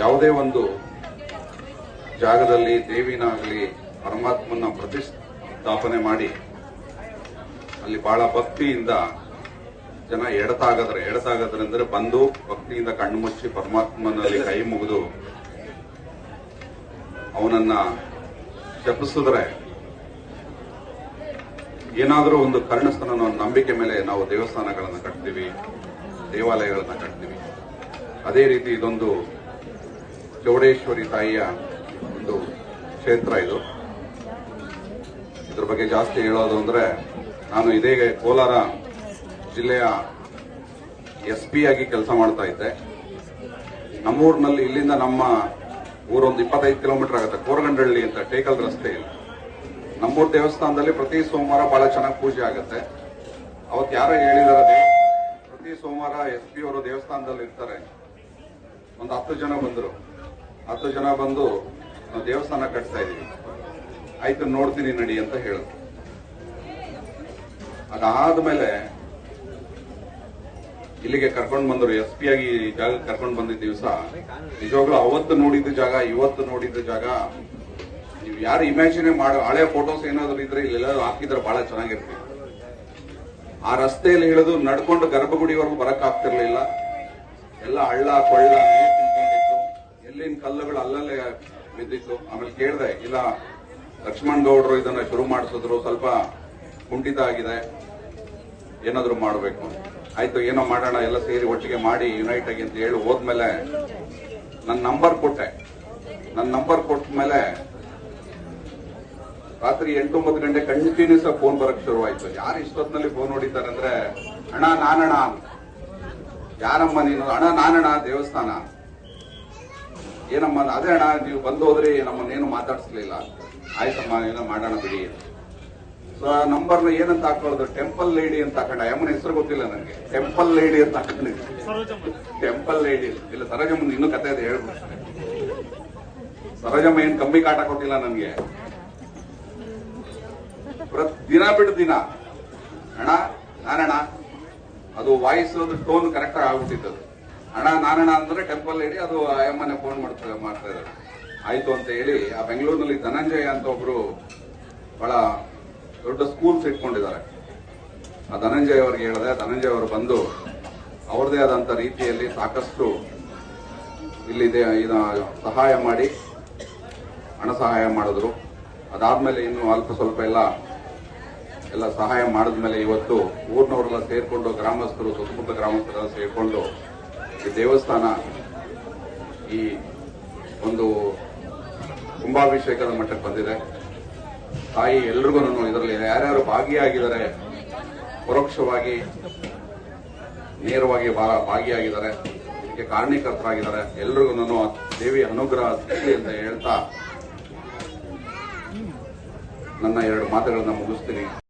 ಯಾವುದೇ ಒಂದು ಜಾಗದಲ್ಲಿ ದೇವಿನಾಗಲಿ ಪರಮಾತ್ಮನ ಪ್ರತಿಷ್ಠಾಪನೆ ಮಾಡಿ, ಅಲ್ಲಿ ಬಹಳ ಭಕ್ತಿಯಿಂದ ಜನ ಎಡತಾಗದ್ರೆ ಎಡತಾಗದ್ರೆ ಅಂದ್ರೆ ಬಂದು ಭಕ್ತಿಯಿಂದ ಕಣ್ಣು ಮುಚ್ಚಿ ಪರಮಾತ್ಮನಲ್ಲಿ ಕೈ ಮುಗಿದು ಅವನನ್ನ ಜಪಿಸಿದ್ರೆ ಏನಾದರೂ ಒಂದು ಕರ್ಣಸ್ಥನ ನಂಬಿಕೆ ಮೇಲೆ ನಾವು ದೇವಸ್ಥಾನಗಳನ್ನು ಕಟ್ತೀವಿ, ದೇವಾಲಯಗಳನ್ನು ಕಟ್ತೀವಿ. ಅದೇ ರೀತಿ ಇದೊಂದು ಚೌಡೇಶ್ವರಿ ತಾಯಿಯ ಒಂದು ಕ್ಷೇತ್ರ ಇದು. ಇದ್ರ ಬಗ್ಗೆ ಜಾಸ್ತಿ ಹೇಳೋದು ಅಂದ್ರೆ ನಾನು ಇದೇ ಕೋಲಾರ ಜಿಲ್ಲೆಯ ಎಸ್ ಪಿ ಆಗಿ ಕೆಲಸ ಮಾಡ್ತಾ ಇದ್ದೆ. ನಮ್ಮೂರಿನಲ್ಲಿ ಇಲ್ಲಿಂದ ನಮ್ಮ ಊರೊಂದು ಇಪ್ಪತ್ತೈದು ಕಿಲೋಮೀಟರ್ ಆಗುತ್ತೆ. ಕೋರಗಂಡಳ್ಳಿ ಅಂತ ಟೇಕಲ್ ರಸ್ತೆಯಲ್ಲಿ ನಮ್ಮೂರು ದೇವಸ್ಥಾನದಲ್ಲಿ ಪ್ರತಿ ಸೋಮವಾರ ಬಹಳ ಚೆನ್ನಾಗಿ ಪೂಜೆ ಆಗುತ್ತೆ. ಅವತ್ತು ಯಾರೋ ಹೇಳಿದಾರೆ ಪ್ರತಿ ಸೋಮವಾರ ಎಸ್ ಪಿ ಅವರು ದೇವಸ್ಥಾನದಲ್ಲಿ ಇರ್ತಾರೆ ಒಂದು ಹತ್ತು ಜನ ಬಂದರು. ಹತ್ತು ಜನ ಬಂದು ದೇವಸ್ಥಾನ ಕಟ್ತಾ ಇದೀವಿ ಆಯ್ತು ನೋಡ್ತೀನಿ ನಡಿ ಅಂತ ಹೇಳಿದ್ರು ಅದಾದ್ಮೇಲೆ ಇಲ್ಲಿಗೆ ಕರ್ಕೊಂಡು ಬಂದರು, ಎಸ್ ಪಿ ಆಗಿ ಜಾಗ ಕರ್ಕೊಂಡು ಬಂದಿದ್ದ ದಿವಸ, ನಿಜವಾಗ್ಲೂ ಅವತ್ತು ನೋಡಿದ ಜಾಗ, ಇವತ್ತು ನೋಡಿದ ಜಾಗ, ನೀವು ಯಾರು ಇಮ್ಯಾಜಿನ್ ಮಾಡೋ, ಹಳೆ ಫೋಟೋಸ್ ಏನಾದ್ರು ಇದ್ರೆ ಇಲ್ಲೆಲ್ಲ ಹಾಕಿದ್ರೆ ಬಹಳ ಚೆನ್ನಾಗಿರ್ತೀವಿ. ಆ ರಸ್ತೆಯಲ್ಲಿ ಹಿಡಿದು ನಡ್ಕೊಂಡು ಗರ್ಭಗುಡಿವರೆಗೂ ಬರಕ್ಕಾಗ್ತಿರ್ಲಿಲ್ಲ. ಎಲ್ಲ ಹಳ್ಳ ಕೊಳ್ಳ ಎಲ್ಲಿನ ಕಲ್ಲುಗಳು ಅಲ್ಲಲ್ಲೇ ಬಿದ್ದಿತ್ತು. ಆಮೇಲೆ ಕೇಳಿದೆ, ಇಲ್ಲ, ಲಕ್ಷ್ಮಣ್ ಗೌಡ್ರು ಇದನ್ನ ಶುರು ಮಾಡಿಸಿದ್ರು, ಸ್ವಲ್ಪ ಕುಂಠಿತ ಆಗಿದೆ, ಏನಾದ್ರು ಮಾಡಬೇಕು ಆಯ್ತು, ಏನೋ ಮಾಡೋಣ, ಎಲ್ಲ ಸೇರಿ ಒಟ್ಟಿಗೆ ಮಾಡಿ ಯುನೈಟ್ ಆಗಿ ಅಂತ ಹೇಳಿ ಹೋದ್ಮೇಲೆ ನನ್ನ ನಂಬರ್ ಕೊಟ್ಟೆ. ನನ್ನ ನಂಬರ್ ಕೊಟ್ಟ ಮೇಲೆ ರಾತ್ರಿ ಎಂಟೊಂಬತ್ತು ಗಂಟೆ ಕಂಟಿನ್ಯೂಸ್ ಆಗಿ ಫೋನ್ ಬರಕ್ ಶುರುವಾಯ್ತು. ಯಾರು ಇಷ್ಟೊತ್ತಿನಲ್ಲಿ ಫೋನ್ ಹೊಡಿತಾರೆ ಅಂದ್ರೆ, ಅಣ್ಣ, ನಾನಣ್ಣ. ಯಾರಮ್ಮ ನೀನು? ಅಣ್ಣ, ನಾನಣ್ಣ, ದೇವಸ್ಥಾನ ಏನಮ್ಮ ಅದೇ ಅಣ್ಣ, ನೀವು ಬಂದು ಹೋದ್ರಿ ನಮ್ಮನ್ನೇನು ಮಾತಾಡಿಸ್ಲಿಲ್ಲ. ಆಯ್ತಮ್ಮ, ಏನೋ ಮಾಡೋಣ ಬಿಡಿ. ಸೊ ಆ ನಂಬರ್ನ ಏನಂತ ಹಾಕೊಳ್ಳೋದು? ಟೆಂಪಲ್ ಲೇಡಿ ಅಂತ ಹಾಕೊಂಡ. ಯಮ್ಮನ ಹೆಸರು ಗೊತ್ತಿಲ್ಲ ನನಗೆ ಟೆಂಪಲ್ ಲೇಡಿ ಅಂತ ಹಾಕೊಂಡಿದ್ದೆ. ಟೆಂಪಲ್ ಲೇಡಿ ಇಲ್ಲ, ಸರೋಜಮ್ಮನ ಇನ್ನೂ ಕತೆ ಇದೆ ಹೇಳ್ಬಿಡ್ತಾರೆ ಸರೋಜಮ್ಮ ಏನ್ ಕಮ್ಮಿ ಕಾಟ ಕೊಟ್ಟಿಲ್ಲ ನನಗೆ. ದಿನ ಬಿಟ್ಟು ದಿನ. ಅಣ್ಣ, ನಾನಣ್ಣ, ಅದು ವಾಯ್ಸ್ ಟೋನ್ ಕರೆಕ್ಟ್ ಆಗಿ ಆಗ್ಬಿಟ್ಟಿತ್ತು ಅಣ್ಣ ನಾನಣ್ಣ ಅಂದ್ರೆ ಟೆಂಪಲ್ ಹೇಳಿ ಅದು ಅಮ್ಮನೆ ಫೋನ್ ಮಾಡ್ತಾ ಮಾಡ್ತಾ ಇದ್ದಾರೆ ಆಯ್ತು ಅಂತ ಹೇಳಿ ಆ ಬೆಂಗಳೂರಿನಲ್ಲಿ ಧನಂಜಯ ಅಂತ ಒಬ್ರು ಬಹಳ ದೊಡ್ಡ ಸ್ಕೂಲ್ಸ್ ಇಟ್ಕೊಂಡಿದ್ದಾರೆ. ಆ ಧನಂಜಯ ಅವರಿಗೆ ಹೇಳಿದೆ, ಧನಂಜಯ ಅವರು ಬಂದು ಅವ್ರದೇ ಆದಂತ ರೀತಿಯಲ್ಲಿ ಸಾಕಷ್ಟು ಇಲ್ಲಿ ಸಹಾಯ ಮಾಡಿ, ಹಣ ಸಹಾಯ ಮಾಡಿದ್ರು. ಅದಾದ್ಮೇಲೆ ಇನ್ನು ಅಲ್ಪ ಸ್ವಲ್ಪ ಎಲ್ಲ ಎಲ್ಲ ಸಹಾಯ ಮಾಡಿದ್ಮೇಲೆ ಇವತ್ತು ಊರಿನವರೆಲ್ಲ ಸೇರಿಕೊಂಡು ಗ್ರಾಮಸ್ಥರು, ಸುತ್ತಮುತ್ತ ಗ್ರಾಮಸ್ಥರೆಲ್ಲ ಸೇರ್ಕೊಂಡು ಈ ದೇವಸ್ಥಾನ ಈ ಒಂದು ಕುಂಭಾಭಿಷೇಕದ ಮಟ್ಟಕ್ಕೆ ಬಂದಿದೆ. ತಾಯಿ ಎಲ್ರಿಗೂ ಇದರಲ್ಲಿ ಯಾರ್ಯಾರು ಭಾಗಿಯಾಗಿದ್ದಾರೆ, ಪರೋಕ್ಷವಾಗಿ, ನೇರವಾಗಿ ಭಾಗಿಯಾಗಿದ್ದಾರೆ, ಇದಕ್ಕೆ ಕಾರಣೀಕರ್ತರಾಗಿದ್ದಾರೆ, ಎಲ್ರಿಗೂ ದೇವಿ ಅನುಗ್ರಹ ಸಿಗಲಿ ಅಂತ ಹೇಳ್ತಾ ನನ್ನ ಎರಡು ಮಾತುಗಳನ್ನ ಮುಗಿಸ್ತೀನಿ.